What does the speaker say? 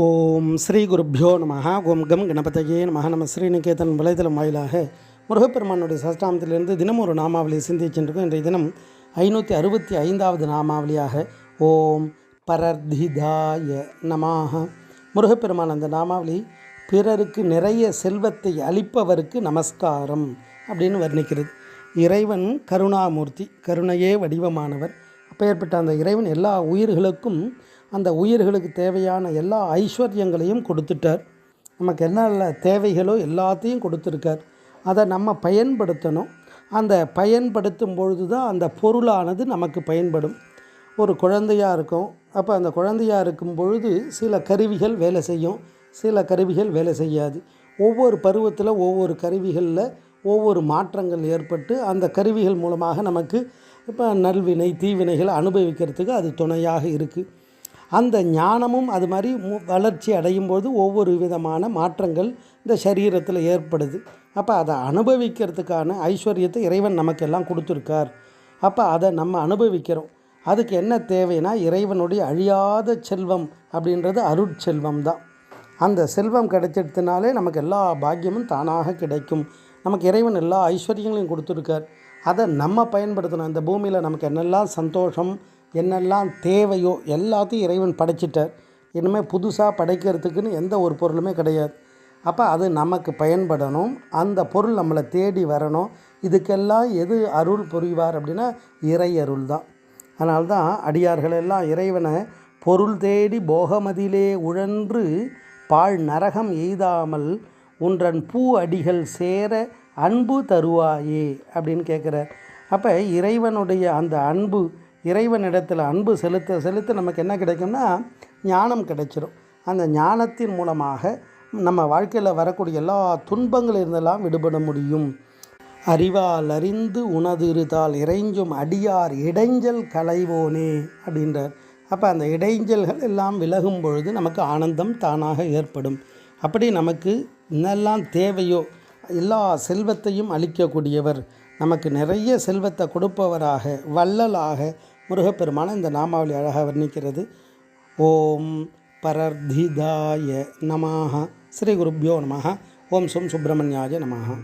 ஓம் ஸ்ரீ குருப்பியோ நம ஓம் கம் கணபதையே நம நம்ம ஸ்ரீநிகேதன் வலைதளம் வாயிலாக முருகப்பெருமானுடைய சஷ்டாமத்திலிருந்து தினம் ஒரு நாமாவளியை சிந்திச்சுருக்கோம் இன்றைய தினம் ஐநூற்றி அறுபத்தி ஐந்தாவது நாமாவளியாக ஓம் பரர்திதாய நமாக முருகப்பெருமான் அந்த நாமாவளி பிறருக்கு நிறைய செல்வத்தை அளிப்பவருக்கு நமஸ்காரம் அப்படின்னு வர்ணிக்கிறது. இறைவன் கருணாமூர்த்தி கருணையே வடிவமானவர். அப்பேற்பட்ட அந்த இறைவன் எல்லா உயிர்களுக்கும் அந்த உயிர்களுக்கு தேவையான எல்லா ஐஸ்வர்யங்களையும் கொடுத்துட்டார். நமக்கு என்னென்ன தேவைகளோ எல்லாத்தையும் கொடுத்துருக்கார். அதை நம்ம பயன்படுத்தணும். அந்த பயன்படுத்தும் பொழுது தான் அந்த பொருளானது நமக்கு பயன்படும். ஒரு குழந்தையாக இருக்கும். அப்போ அந்த குழந்தையாக இருக்கும் பொழுது சில கருவிகள் வேலை செய்யும். சில கருவிகள் வேலை செய்யாது. ஒவ்வொரு பருவத்தில் ஒவ்வொரு கருவிகளில் ஒவ்வொரு மாற்றங்கள் ஏற்பட்டு அந்த கருவிகள் மூலமாக நமக்கு இப்போ நல்வினை தீவினைகளை அனுபவிக்கிறதுக்கு அது துணையாக இருக்குது அந்த ஞானமும் அது மாதிரி மு வளர்ச்சி அடையும் போது ஒவ்வொரு விதமான மாற்றங்கள் இந்த சரீரத்தில் ஏற்படுது. அப்போ அதை அனுபவிக்கிறதுக்கான ஐஸ்வர்யத்தை இறைவன் நமக்கெல்லாம் கொடுத்துருக்கார். அப்போ அதை நம்ம அனுபவிக்கிறோம். அதுக்கு என்ன தேவைன்னா இறைவனுடைய அழியாத செல்வம் அப்படின்றது அருட்செல்வம் தான். அந்த செல்வம் கிடைச்சிடுத்துனாலே நமக்கு எல்லா பாக்கியமும் தானாக கிடைக்கும். நமக்கு இறைவன் எல்லா ஐஸ்வர்யங்களையும் கொடுத்துருக்கார். அதை நம்ம பயன்படுத்தணும். இந்த பூமியில் நமக்கு என்னெல்லாம் சந்தோஷம் என்னெல்லாம் தேவையோ எல்லாத்தையும் இறைவன் படைச்சிட்டார். இனிமேல் புதுசாக படைக்கிறதுக்குன்னு எந்த ஒரு பொருளுமே கிடையாது. அப்போ அது நமக்கு பயன்படணும். அந்த பொருள் நம்மளை தேடி வரணும். இதுக்கெல்லாம் எது அருள் புரிவார் அப்படின்னா இறை அருள் தான். அதனால தான் அடியார்கள் எல்லாம் இறைவனை பொருள் தேடி போகமதியிலே உழன்று பாழ் நரகம் எய்தாமல் உன்றன் பூ அடிகள் சேர அன்பு தருவாயே அப்படின்னு கேட்குறார். அப்போ இறைவனுடைய அந்த அன்பு இறைவனிடத்தில் அன்பு செலுத்த செலுத்த நமக்கு என்ன கிடைக்கும்னா ஞானம் கிடைச்சிடும் அந்த ஞானத்தின் மூலமாக நம்ம வாழ்க்கையில் வரக்கூடிய எல்லா துன்பங்களில் இருந்தெல்லாம் விடுபட முடியும். அறிவால் அறிந்து உணதிருதால் இருதால் இறைஞ்சும் அடியார் இடைஞ்சல் களைவோனே அப்படின்றார். அப்போ அந்த இடைஞ்சல்கள் எல்லாம் விலகும் பொழுது நமக்கு ஆனந்தம் தானாக ஏற்படும். அப்படி நமக்கு என்னெல்லாம் தேவையோ எல்லா செல்வத்தையும் அளிக்கக்கூடியவர் நமக்கு நிறைய செல்வத்தை கொடுப்பவராக வள்ளலாக முருகப்பெருமான இந்த நாமாவளி அழகாக வர்ணிக்கிறது. ஓம் பரர்திதாய நமாக ஸ்ரீ குருப்பியோ நமாக ஓம் சும் சுப்பிரமணியாய நமக